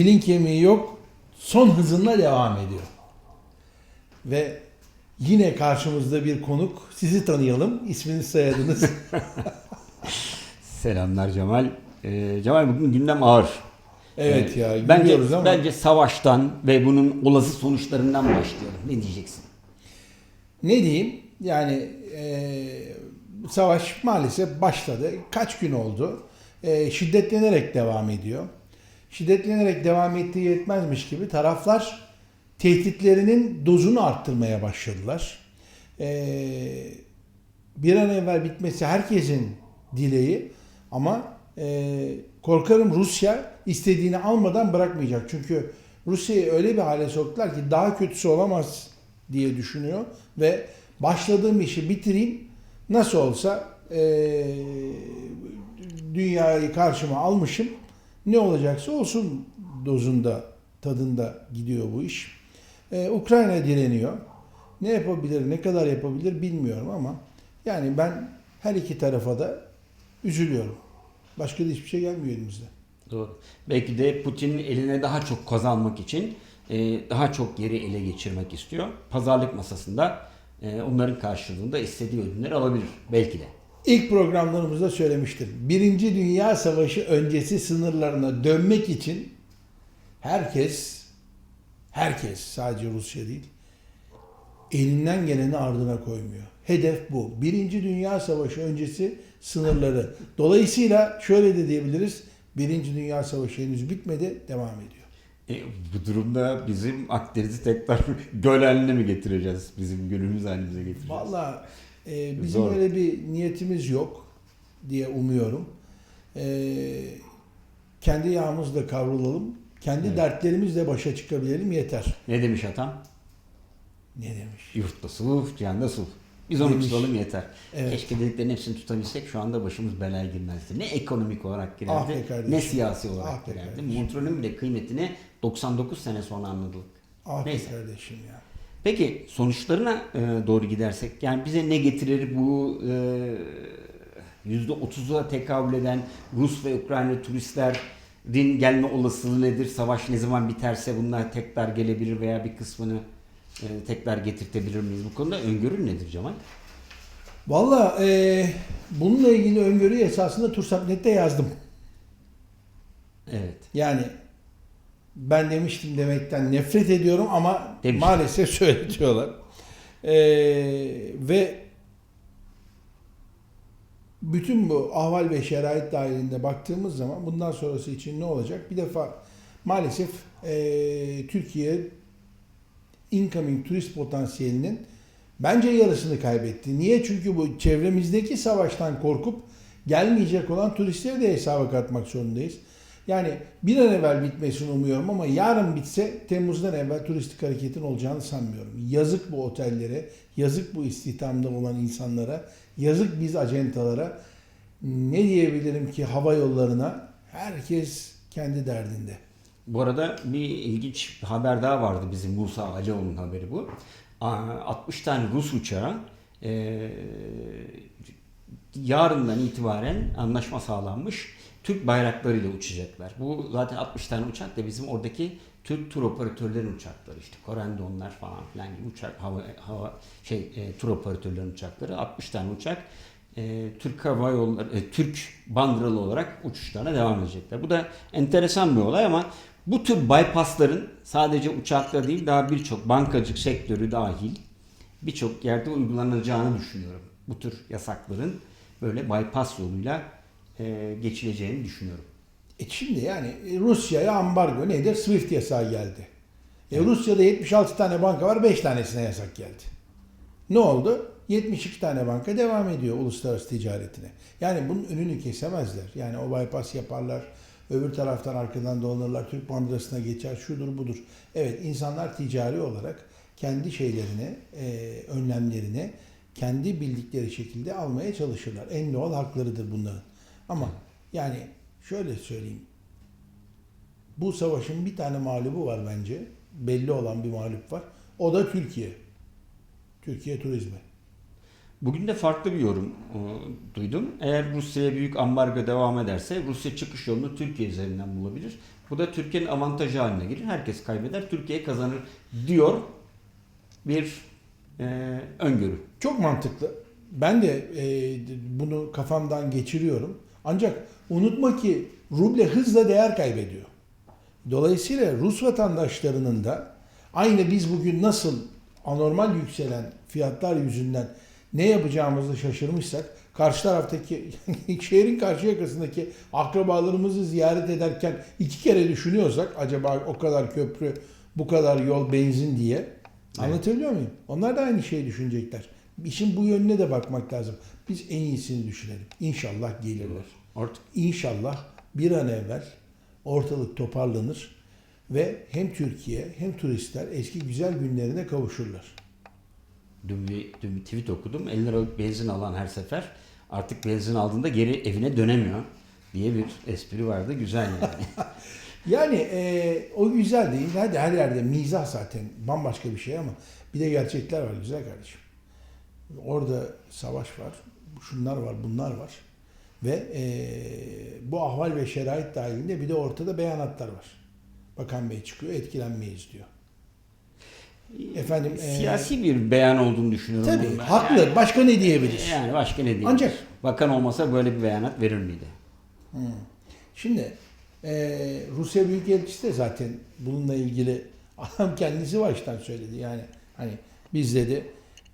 Dilin kemiği yok. Son hızınla devam ediyor. Ve yine karşımızda bir konuk. Sizi tanıyalım. İsminiz soyadınız. Selamlar Cemal. Ee, Cemal bugün gündem ağır. evet Ee, ya. Bence, ama bence savaştan ve bunun olası sonuçlarından başlayalım. Ne diyeceksin? ne diyeyim? Yani e, savaş maalesef başladı. Kaç gün oldu? E, şiddetlenerek devam ediyor. Şiddetlenerek devam ettiği yetmezmiş gibi taraflar tehditlerinin dozunu arttırmaya başladılar. E, bir an evvel bitmesi herkesin dileği ama e, korkarım Rusya istediğini almadan bırakmayacak. Çünkü Rusya'yı öyle bir hale soktular ki daha kötüsü olamaz diye düşünüyor ve başladığım işi bitireyim nasıl olsa e, dünyayı karşıma almışım ne olacaksa olsun dozunda tadında gidiyor bu iş. E, Ukrayna direniyor. Ne yapabilir, ne kadar yapabilir bilmiyorum ama yani ben her iki tarafa da üzülüyorum. Başka da hiçbir şey gelmiyor elimizde. Doğru. Belki de Putin eline daha çok kazanmak için e, daha çok yeri ele geçirmek istiyor. Pazarlık masasında e, onların karşılığında istediği ödünleri alabilir. Belki de. İlk programlarımızda söylemiştim. Birinci Dünya Savaşı öncesi sınırlarına dönmek için herkes, herkes sadece Rusya değil, elinden geleni ardına koymuyor. Hedef bu. Birinci Dünya Savaşı öncesi sınırları. Dolayısıyla şöyle de diyebiliriz. Birinci Dünya Savaşı henüz bitmedi, devam ediyor. E, bu durumda bizim Akdeniz'i tekrar göl haline mi getireceğiz? Bizim gölümüz halimize getireceğiz. Valla e, bizim Zor. öyle bir niyetimiz yok diye umuyorum. E, kendi yağımızla kavrulalım. Kendi Evet. dertlerimizle başa çıkabilelim yeter. Ne demiş atam? Ne demiş? Yurtta sulh, cihanda sulh. Biz onu Demiş. tutalım yeter. Evet. Keşke dediklerinin hepsini tutabilsek şu anda başımız belaya girmezdi. Ne ekonomik olarak girerdi, Ah ne siyasi olarak Ah girerdi. Montreux'un bile kıymetini 99 sene sonra anladık. Ah Neyse. kardeşim ya. Peki sonuçlarına e, doğru gidersek yani bize ne getirir bu e, %30'a tekabül eden Rus ve Ukrayna turistlerin gelme olasılığı nedir? Savaş ne zaman biterse bunlar tekrar gelebilir veya bir kısmını e, tekrar getirtebilir miyiz? Bu konuda öngörün nedir Cemal? Valla e, bununla ilgili öngörüyü esasında Tursabnet'te yazdım. Evet. Yani ben demiştim demekten nefret ediyorum ama Demiş. maalesef söyletiyorlar. Ee, ve bütün bu ahval ve şerait dahilinde baktığımız zaman bundan sonrası için ne olacak? Bir defa maalesef ee, Türkiye incoming turist potansiyelinin bence yarısını kaybetti. Niye? Çünkü bu çevremizdeki savaştan korkup gelmeyecek olan turistleri de hesaba katmak zorundayız. Yani bir an evvel bitmesini umuyorum ama yarın bitse Temmuz'dan evvel turistik hareketin olacağını sanmıyorum. Yazık bu otellere, yazık bu istihdamda olan insanlara, yazık biz acentalara. Ne diyebilirim ki hava yollarına? Herkes kendi derdinde. Bu arada bir ilginç bir haber daha vardı bizim Musa Alioğlu'nun haberi bu. Aa, 60 tane Rus uçağı e, yarından itibaren anlaşma sağlanmış. Türk bayraklarıyla uçacaklar. Bu zaten 60 tane uçak da bizim oradaki Türk tur operatörlerin uçakları işte Corendonlar falan filan gibi uçak hava, hava şey e, tur operatörlerin uçakları 60 tane uçak e, Türk Hava Yolları e, Türk bandıralı olarak uçuşlarına devam edecekler. Bu da enteresan bir olay ama bu tür bypassların sadece uçakta değil daha birçok bankacılık sektörü dahil birçok yerde uygulanacağını düşünüyorum. Bu tür yasakların böyle bypass yoluyla e, geçileceğini düşünüyorum. E şimdi yani Rusya'ya ambargo nedir? Swift yasağı geldi. E Rusya'da 76 tane banka var, 5 tanesine yasak geldi. Ne oldu? 72 tane banka devam ediyor uluslararası ticaretine. Yani bunun önünü kesemezler. Yani o bypass yaparlar. Öbür taraftan arkadan dolanırlar. Türk bandırasına geçer. Şudur budur. Evet insanlar ticari olarak kendi şeylerini, e, önlemlerini kendi bildikleri şekilde almaya çalışırlar. En doğal haklarıdır bunların. Ama yani şöyle söyleyeyim. Bu savaşın bir tane mağlubu var bence. Belli olan bir mağlup var. O da Türkiye. Türkiye turizmi. Bugün de farklı bir yorum e, duydum. Eğer Rusya'ya büyük ambargo devam ederse Rusya çıkış yolunu Türkiye üzerinden bulabilir. Bu da Türkiye'nin avantajı haline gelir. Herkes kaybeder, Türkiye kazanır diyor bir e, öngörü. Çok mantıklı. Ben de e, bunu kafamdan geçiriyorum. Ancak unutma ki ruble hızla değer kaybediyor. Dolayısıyla Rus vatandaşlarının da aynı biz bugün nasıl anormal yükselen fiyatlar yüzünden ne yapacağımızı şaşırmışsak karşı taraftaki şehrin karşı yakasındaki akrabalarımızı ziyaret ederken iki kere düşünüyorsak acaba o kadar köprü bu kadar yol benzin diye anlatabiliyor muyum? Onlar da aynı şeyi düşünecekler. İşin bu yönüne de bakmak lazım. Biz en iyisini düşünelim. İnşallah gelirler. Artık İnşallah bir an evvel ortalık toparlanır ve hem Türkiye hem turistler eski güzel günlerine kavuşurlar. dün bir, dün bir tweet okudum. 50 liralık benzin alan her sefer artık benzin aldığında geri evine dönemiyor diye bir espri vardı. Güzel yani. Yani e, o güzel değil. Hadi her yerde mizah zaten bambaşka bir şey ama bir de gerçekler var güzel kardeşim. Orada savaş var, şunlar var, bunlar var. Ve e, bu ahval ve şerait dahilinde bir de ortada beyanatlar var. Bakan Bey çıkıyor, etkilenmeyiz diyor. Efendim, e, Siyasi bir beyan olduğunu düşünüyorum. Tabii, ben. haklı. Yani, Başka ne diyebilir? yani başka ne diyeyim? Ancak- Bakan olmasa böyle bir beyanat verir miydi? Şimdi e, Rusya Büyükelçisi de zaten bununla ilgili adam kendisi baştan söyledi. Yani hani biz dedi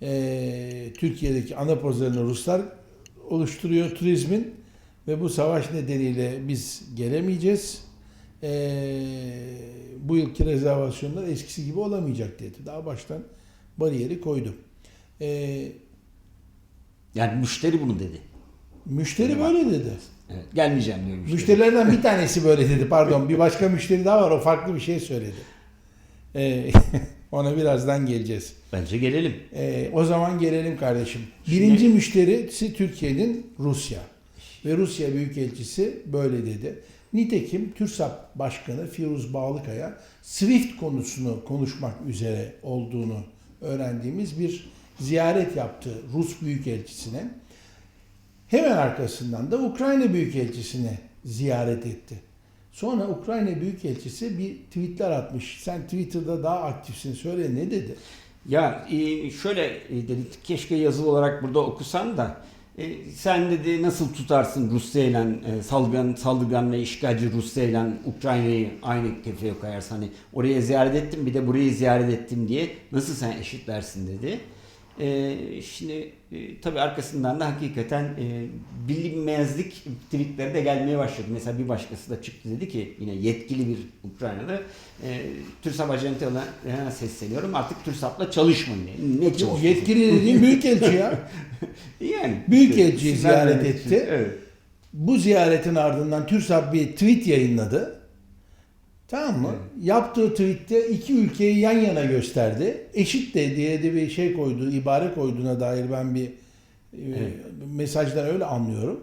e, Türkiye'deki ana pazarını Ruslar oluşturuyor turizmin ve bu savaş nedeniyle biz gelemeyeceğiz. E, bu yılki rezervasyonlar eskisi gibi olamayacak dedi. Daha baştan bariyeri koydu. E, Yani müşteri bunu dedi. müşteri böyle dedi. Evet, gelmeyeceğim diyor müşteri. Müşterilerden bir tanesi böyle dedi. Pardon bir başka müşteri daha var. O farklı bir şey söyledi. Ee, ona birazdan geleceğiz. Bence gelelim. Ee, o zaman gelelim kardeşim. Birinci müşterisi Türkiye'nin Rusya. Ve Rusya Büyükelçisi böyle dedi. Nitekim TÜRSAP Başkanı Firuz Bağlıkaya SWIFT konusunu konuşmak üzere olduğunu öğrendiğimiz bir ziyaret yaptı Rus Büyükelçisine. Hemen arkasından da Ukrayna Büyükelçisini ziyaret etti. Sonra Ukrayna Büyükelçisi bir tweetler atmış. Sen Twitter'da daha aktifsin söyle ne dedi? Ya e, şöyle e, dedi keşke yazılı olarak burada okusan da e, sen dedi nasıl tutarsın Rusya ile e, saldırgan ve işgalci Rusya ile Ukrayna'yı aynı kefeye koyarsan hani oraya ziyaret ettim bir de burayı ziyaret ettim diye nasıl sen eşitlersin dedi. E, şimdi e, tabii arkasından da hakikaten e, bilinmezlik tweetleri de gelmeye başladı. Mesela bir başkası da çıktı dedi ki yine yetkili bir Ukrayna'da e, TÜRSAP ajantalarına sesleniyorum artık TÜRSAP'la çalışmayın. Ne çalışıyorsun? yetkili dediğim Büyükelçi ya. Yani. Büyükelçiyi ziyaret etti. Evet. Bu ziyaretin ardından TÜRSAP bir tweet yayınladı. Tamam mı? Yaptığı tweette iki ülkeyi yan yana gösterdi. Eşit de diye de bir şey koydu, ibare koyduğuna dair ben bir e, Evet. mesajdan öyle anlıyorum.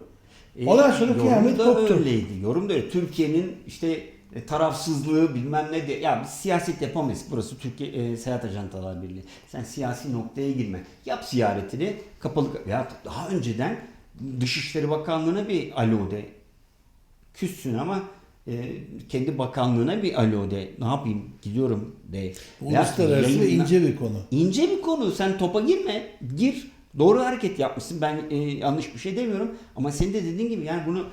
E, Ondan sonra kıyamet koptu. öyleydi. Yorum da öyle. Türkiye'nin işte e, tarafsızlığı bilmem ne de ya biz siyaset yapamayız. Burası Türkiye e, Seyahat Ajantalar Birliği. Sen siyasi noktaya girme. Yap ziyaretini kapalı ya daha önceden Dışişleri Bakanlığı'na bir alo de. Küssün ama e, kendi bakanlığına bir alo de. Ne yapayım? Gidiyorum de. Uluslararası yayınla- ince bir konu. İnce bir konu. Sen topa girme. Gir. Doğru hareket yapmışsın. Ben e, yanlış bir şey demiyorum. Ama senin de dediğin gibi yani bunu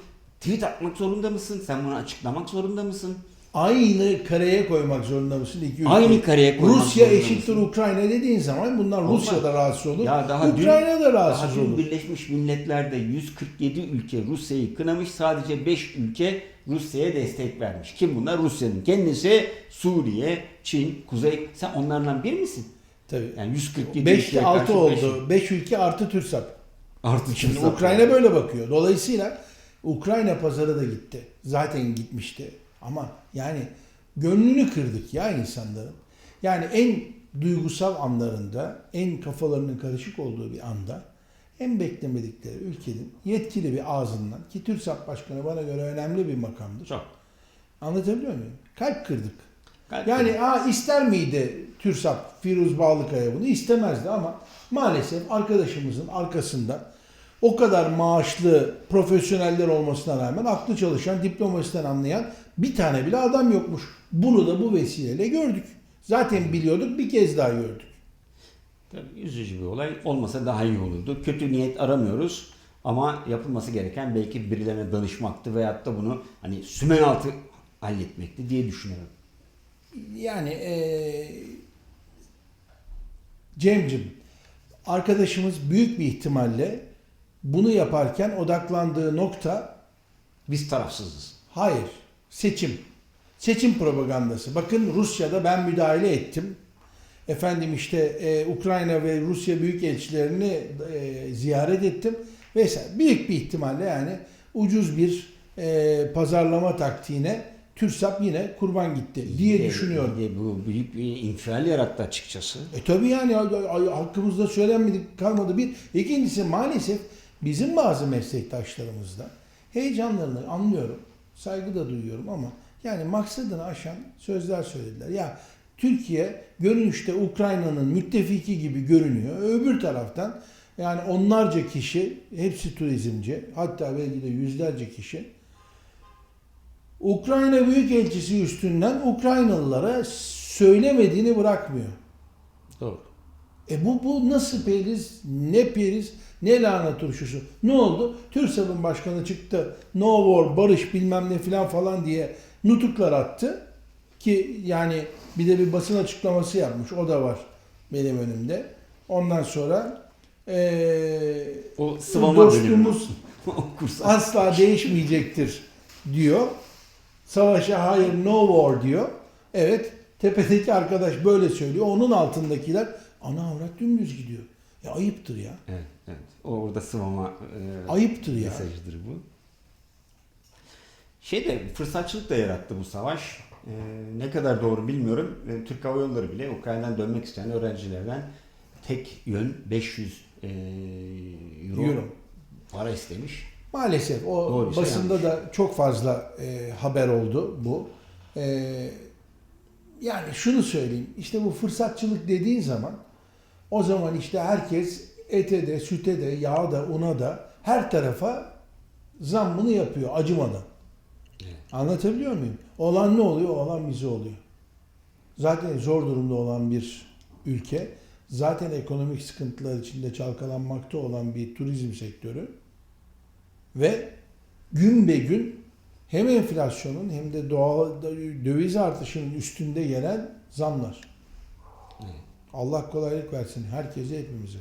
tweet atmak zorunda mısın? Sen bunu açıklamak zorunda mısın? Aynı kareye koymak zorunda mısın? İki ülke. Aynı kareye koymak Rusya zorunda eşittir mısın? Ukrayna dediğin zaman bunlar Olmaz. Rusya da rahatsız olur. Ya daha Ukrayna dün, da rahatsız daha dün olur. Birleşmiş Milletler'de 147 ülke Rusya'yı kınamış. Sadece 5 ülke Rusya'ya destek vermiş. Kim bunlar? Rusya'nın kendisi, Suriye, Çin, Kuzey. Sen onlardan bir misin? Tabii. Yani 147 5'te ülkeye 6 karşı beş- oldu. 5 ülke artı TÜRSAP. Artı Şimdi Türk Ukrayna böyle bakıyor. Dolayısıyla Ukrayna pazarı da gitti. Zaten gitmişti. Ama yani gönlünü kırdık ya insanların. Yani en duygusal anlarında, en kafalarının karışık olduğu bir anda en beklemedikleri ülkenin yetkili bir ağzından ki TÜRSAP Başkanı bana göre önemli bir makamdır. Çok. Anlatabiliyor muyum? Kalp kırdık. Kalp Yani aa, ister miydi TÜRSAP, Firuz Bağlıkaya bunu? istemezdi ama maalesef arkadaşımızın arkasında o kadar maaşlı profesyoneller olmasına rağmen aklı çalışan, diplomasiden anlayan bir tane bile adam yokmuş. Bunu da bu vesileyle gördük. Zaten biliyorduk bir kez daha gördük. Tabii üzücü bir olay. Olmasa daha iyi olurdu. Kötü niyet aramıyoruz. Ama yapılması gereken belki birilerine danışmaktı veyahut da bunu hani sümen altı halletmekti diye düşünüyorum. Yani eee Cem'cim arkadaşımız büyük bir ihtimalle bunu yaparken odaklandığı nokta Biz tarafsızız. hayır seçim. Seçim propagandası. Bakın Rusya'da ben müdahale ettim. Efendim işte e, Ukrayna ve Rusya büyükelçilerini e, ziyaret ettim vesaire. Büyük bir ihtimalle yani ucuz bir e, pazarlama taktiğine TÜRSAP yine kurban gitti diye de- düşünüyorum. de bu büyük bir infial yarattı açıkçası. E tabi yani hakkımızda söylenmedik kalmadı bir. İkincisi maalesef bizim bazı meslektaşlarımızda heyecanlarını anlıyorum. Saygı da duyuyorum ama yani maksadını aşan sözler söylediler. Ya Türkiye görünüşte Ukrayna'nın müttefiki gibi görünüyor. Öbür taraftan yani onlarca kişi hepsi turizmci hatta belki de yüzlerce kişi Ukrayna Büyükelçisi üstünden Ukraynalılara söylemediğini bırakmıyor. Doğru. E bu, bu nasıl periz, ne periz, ne lahana turşusu. Ne oldu? TÜRSAB'ın başkanı çıktı. No war, barış bilmem ne filan falan diye nutuklar attı. Ki yani bir de bir basın açıklaması yapmış. O da var benim önümde. Ondan sonra eee O sıvama dostluğumuz asla değişmeyecektir diyor. Savaşa hayır no war diyor. Evet tepedeki arkadaş böyle söylüyor. Onun altındakiler ana avrat dümdüz gidiyor. Ya ayıptır ya. Evet, evet. O orada sıvama e, Ayıptır ya. mesajıdır bu. Şey de fırsatçılık da yarattı bu savaş. E, ne kadar doğru bilmiyorum. E, Türk Hava Yolları bile Ukrayna'dan dönmek isteyen öğrencilerden tek yön 500 e, euro, Euro. para istemiş. Maalesef o Doğru, şey basında da çok fazla e, haber oldu bu. E, yani şunu söyleyeyim. İşte bu fırsatçılık dediğin zaman o zaman işte herkes ete de, süte de, yağa da, una da her tarafa zammını yapıyor acımadan. Evet. Anlatabiliyor muyum? Olan ne oluyor? Olan bize oluyor. Zaten zor durumda olan bir ülke, zaten ekonomik sıkıntılar içinde çalkalanmakta olan bir turizm sektörü ve gün be gün hem enflasyonun hem de doğal döviz artışının üstünde gelen zamlar. Evet. Allah kolaylık versin herkese hepimize.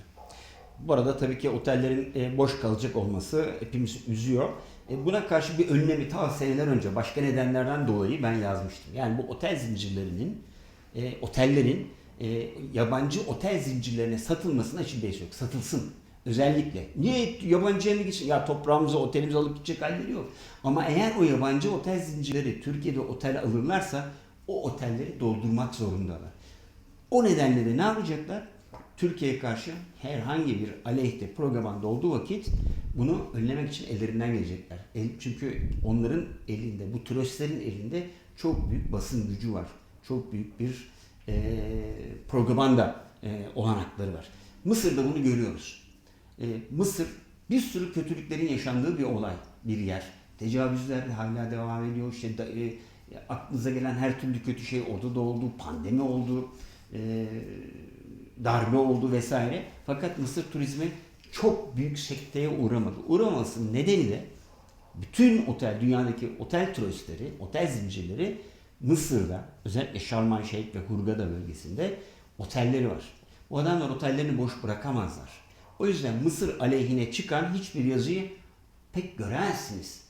Bu arada tabii ki otellerin e, boş kalacak olması hepimizi üzüyor. E, Buna karşı bir önlemi ta seneler önce başka nedenlerden dolayı ben yazmıştım. Yani bu otel zincirlerinin, e, otellerin e, yabancı otel zincirlerine satılmasına hiçbir beis yok. Satılsın. Özellikle. Niye yabancıya mı gitsin? Ya toprağımızı, otelimizi alıp gidecek halleri yok. Ama eğer o yabancı otel zincirleri Türkiye'de otel alırlarsa o otelleri doldurmak zorundalar. O nedenle de ne yapacaklar? Türkiye'ye karşı herhangi bir aleyhte propaganda olduğu vakit bunu önlemek için ellerinden gelecekler. El, çünkü onların elinde, bu teröristlerin elinde çok büyük basın gücü var. Çok büyük bir e, propaganda e, olanakları var. Mısır'da bunu görüyoruz. E, Mısır bir sürü kötülüklerin yaşandığı bir olay, bir yer. Tecavüzler hala devam ediyor. İşte da, e, aklınıza gelen her türlü kötü şey orada da oldu. Pandemi oldu. E, darbe oldu vesaire. Fakat Mısır turizmi çok büyük sekteye uğramadı. Uğramasının nedeni de bütün otel, dünyadaki otel turistleri, otel zincirleri Mısır'da, özellikle Şarm El Şeyh ve Hurghada bölgesinde otelleri var. Bu adamlar otellerini boş bırakamazlar. O yüzden Mısır aleyhine çıkan hiçbir yazıyı pek göremezsiniz.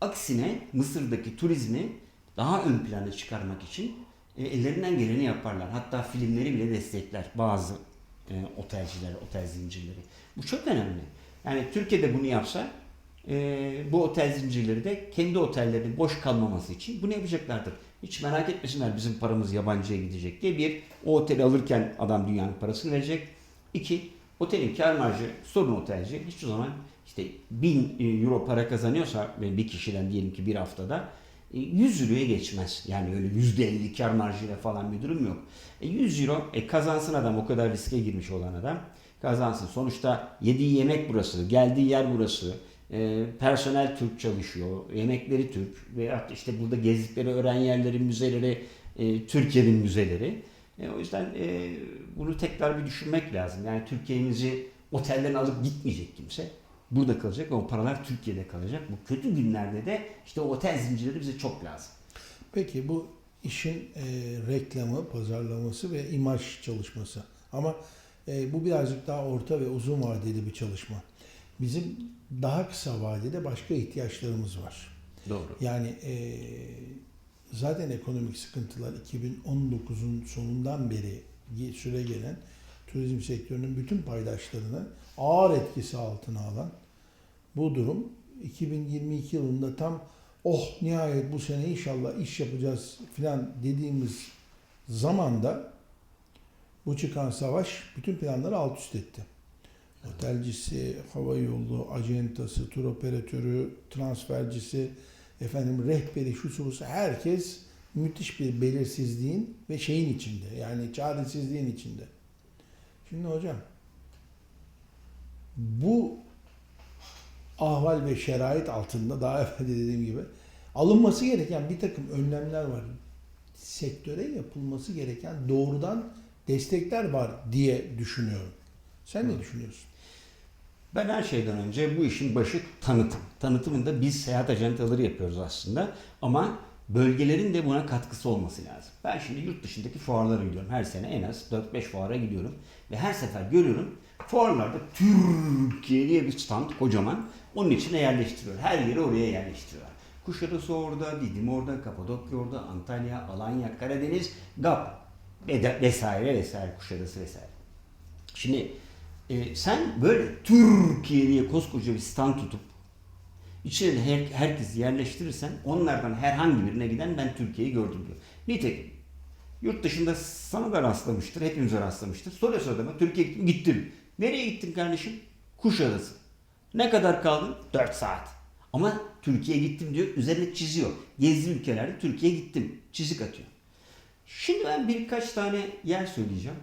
Aksine Mısır'daki turizmi daha ön plana çıkarmak için e, ellerinden geleni yaparlar. Hatta filmleri bile destekler bazı e, otelciler, otel zincirleri. Bu çok önemli. Yani Türkiye'de bunu yapsa e, bu otel zincirleri de kendi otellerinin boş kalmaması için bunu yapacaklardır. Hiç merak etmesinler bizim paramız yabancıya gidecek diye bir o oteli alırken adam dünyanın parasını verecek. İki otelin kar marjı sorun otelci hiçbir zaman işte 1000 euro para kazanıyorsa bir kişiden diyelim ki bir haftada e, 100 euroya geçmez. Yani öyle %50 kar marjıyla falan bir durum yok. E 100 euro e kazansın adam o kadar riske girmiş olan adam. kazansın. Sonuçta yediği yemek burası, geldiği yer burası. E, personel Türk çalışıyor, yemekleri Türk veya işte burada gezdikleri öğren yerleri, müzeleri, e, Türkiye'nin müzeleri. E, o yüzden e, bunu tekrar bir düşünmek lazım. Yani Türkiye'mizi otelden alıp gitmeyecek kimse. Burada kalacak ve o paralar Türkiye'de kalacak. Bu kötü günlerde de işte o otel zincirleri bize çok lazım. Peki bu işin e, reklamı, pazarlaması ve imaj çalışması. Ama e, bu birazcık daha orta ve uzun vadeli bir çalışma. Bizim daha kısa vadede başka ihtiyaçlarımız var. Doğru. Yani e, zaten ekonomik sıkıntılar 2019'un sonundan beri süre gelen turizm sektörünün bütün paydaşlarını ağır etkisi altına alan bu durum 2022 yılında tam oh nihayet bu sene inşallah iş yapacağız filan dediğimiz zamanda bu çıkan savaş bütün planları alt üst etti. Otelcisi, hava yolu, acentası, tur operatörü, transfercisi, efendim rehberi, şu busu herkes müthiş bir belirsizliğin ve şeyin içinde. Yani çaresizliğin içinde. Şimdi hocam bu ahval ve şerait altında daha evvel de dediğim gibi alınması gereken bir takım önlemler var. Sektöre yapılması gereken doğrudan destekler var diye düşünüyorum. Sen ne düşünüyorsun? Ben her şeyden önce bu işin başı tanıtım. Tanıtımında biz seyahat ajantaları yapıyoruz aslında ama bölgelerin de buna katkısı olması lazım. Ben şimdi yurt dışındaki fuarlara gidiyorum. Her sene en az 4-5 fuara gidiyorum. Ve her sefer görüyorum fuarlarda Türkiye diye bir stand kocaman onun içine yerleştiriyor. Her yeri oraya yerleştiriyorlar. Kuşadası orada, Didim orada, Kapadokya orada, Antalya, Alanya, Karadeniz, GAP ve- vesaire vesaire Kuşadası vesaire. Şimdi e, sen böyle Türkiye diye koskoca bir stand tutup içine her, herkesi yerleştirirsen onlardan herhangi birine giden ben Türkiye'yi gördüm diyor. Nitekim yurt dışında sana da rastlamıştır, hepimize rastlamıştır. Soruyorsa adama Türkiye'ye gittim, gittim. Nereye gittin kardeşim? Kuşadası. Ne kadar kaldın? 4 saat. Ama Türkiye'ye gittim diyor, üzerine çiziyor. Gezdiği ülkelerde Türkiye'ye gittim. Çizik atıyor. Şimdi ben birkaç tane yer söyleyeceğim.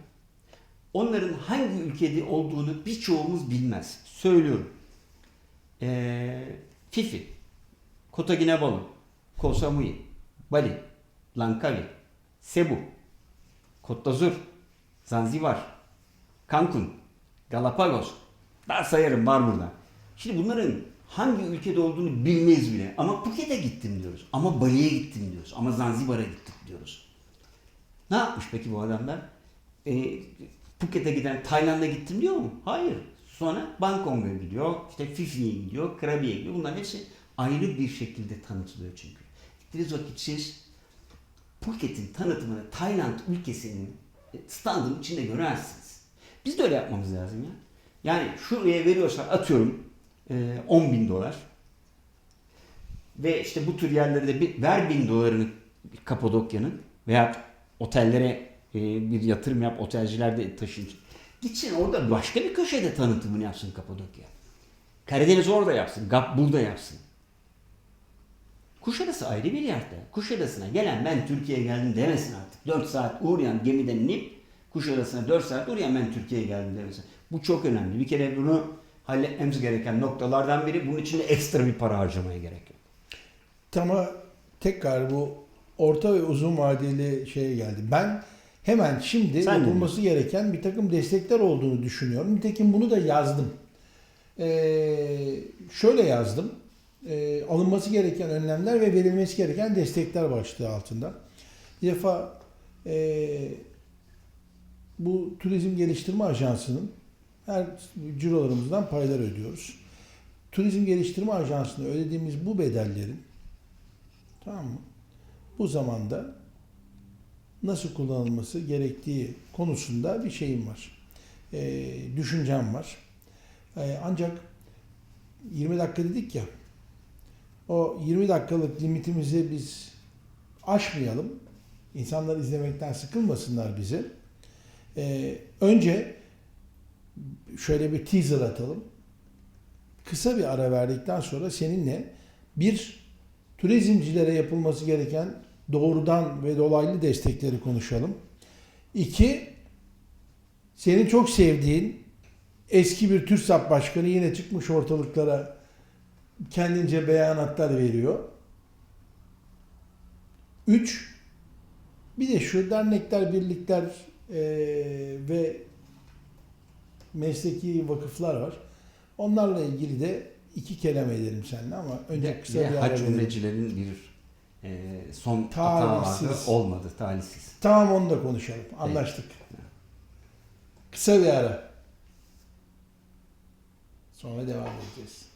Onların hangi ülkede olduğunu birçoğumuz bilmez. Söylüyorum. Ee, Fifi, Kota Kinabalu, Koh Samui, Bali, Langkawi, Cebu, Côte d'Azur, Zanzibar, Cancun, Galapagos. Daha sayarım var burada. Şimdi bunların hangi ülkede olduğunu bilmeyiz bile. Ama Phuket'e gittim diyoruz. Ama Bali'ye gittim diyoruz. Ama Zanzibar'a gittik diyoruz. Ne yapmış peki bu adamlar? E, Phuket'e giden Tayland'a gittim diyor mu? Hayır. Sonra Bangkok'a gidiyor, işte Fifi'ye gidiyor, Krabi'ye gidiyor. Bunların hepsi ayrı bir şekilde tanıtılıyor çünkü. Gittiğiniz vakit siz Phuket'in tanıtımını Tayland ülkesinin standının içinde görersiniz. Biz de öyle yapmamız lazım ya. Yani şuraya veriyorsa atıyorum e, 10 bin dolar ve işte bu tür yerlere de bir, ver bin dolarını Kapadokya'nın veya otellere e, bir yatırım yap, otelciler de taşın. Gitsin orada başka bir köşede tanıtımını yapsın Kapadokya. Karadeniz orada yapsın, GAP burada yapsın. Kuşadası ayrı bir yerde. Kuşadası'na gelen ben Türkiye'ye geldim demesin artık. 4 saat uğrayan gemiden inip Kuşadası'na 4 saat uğrayan ben Türkiye'ye geldim demesin. Bu çok önemli. Bir kere bunu halletmemiz gereken noktalardan biri. Bunun için de ekstra bir para harcamaya gerek yok. Ama tekrar bu orta ve uzun vadeli şeye geldi. Ben hemen şimdi Sen yapılması gereken bir takım destekler olduğunu düşünüyorum. Nitekim bunu da yazdım. Ee, şöyle yazdım. Ee, alınması gereken önlemler ve verilmesi gereken destekler başlığı altında. Bir defa ee, bu Turizm Geliştirme Ajansı'nın her cirolarımızdan paylar ödüyoruz. Turizm Geliştirme Ajansı'na ödediğimiz bu bedellerin Tamam mı? Bu zamanda nasıl kullanılması gerektiği konusunda bir şeyim var. Ee, düşüncem var. Ee, ancak 20 dakika dedik ya o 20 dakikalık limitimizi biz aşmayalım. İnsanlar izlemekten sıkılmasınlar bizi. Ee, önce şöyle bir teaser atalım. Kısa bir ara verdikten sonra seninle bir turizmcilere yapılması gereken doğrudan ve dolaylı destekleri konuşalım. İki, senin çok sevdiğin Eski bir TÜRSAP başkanı yine çıkmış ortalıklara kendince beyanatlar veriyor. Üç, bir de şu dernekler, birlikler eee, ve mesleki vakıflar var. Onlarla ilgili de iki kelime edelim seninle ama önce kısa Bir bir de ara hac umrecilerin bir e, son Talihsiz. vardı. Olmadı. Talihsiz. Tamam onu da konuşalım. Anlaştık. Kısa bir ara. Sonra devam edeceğiz.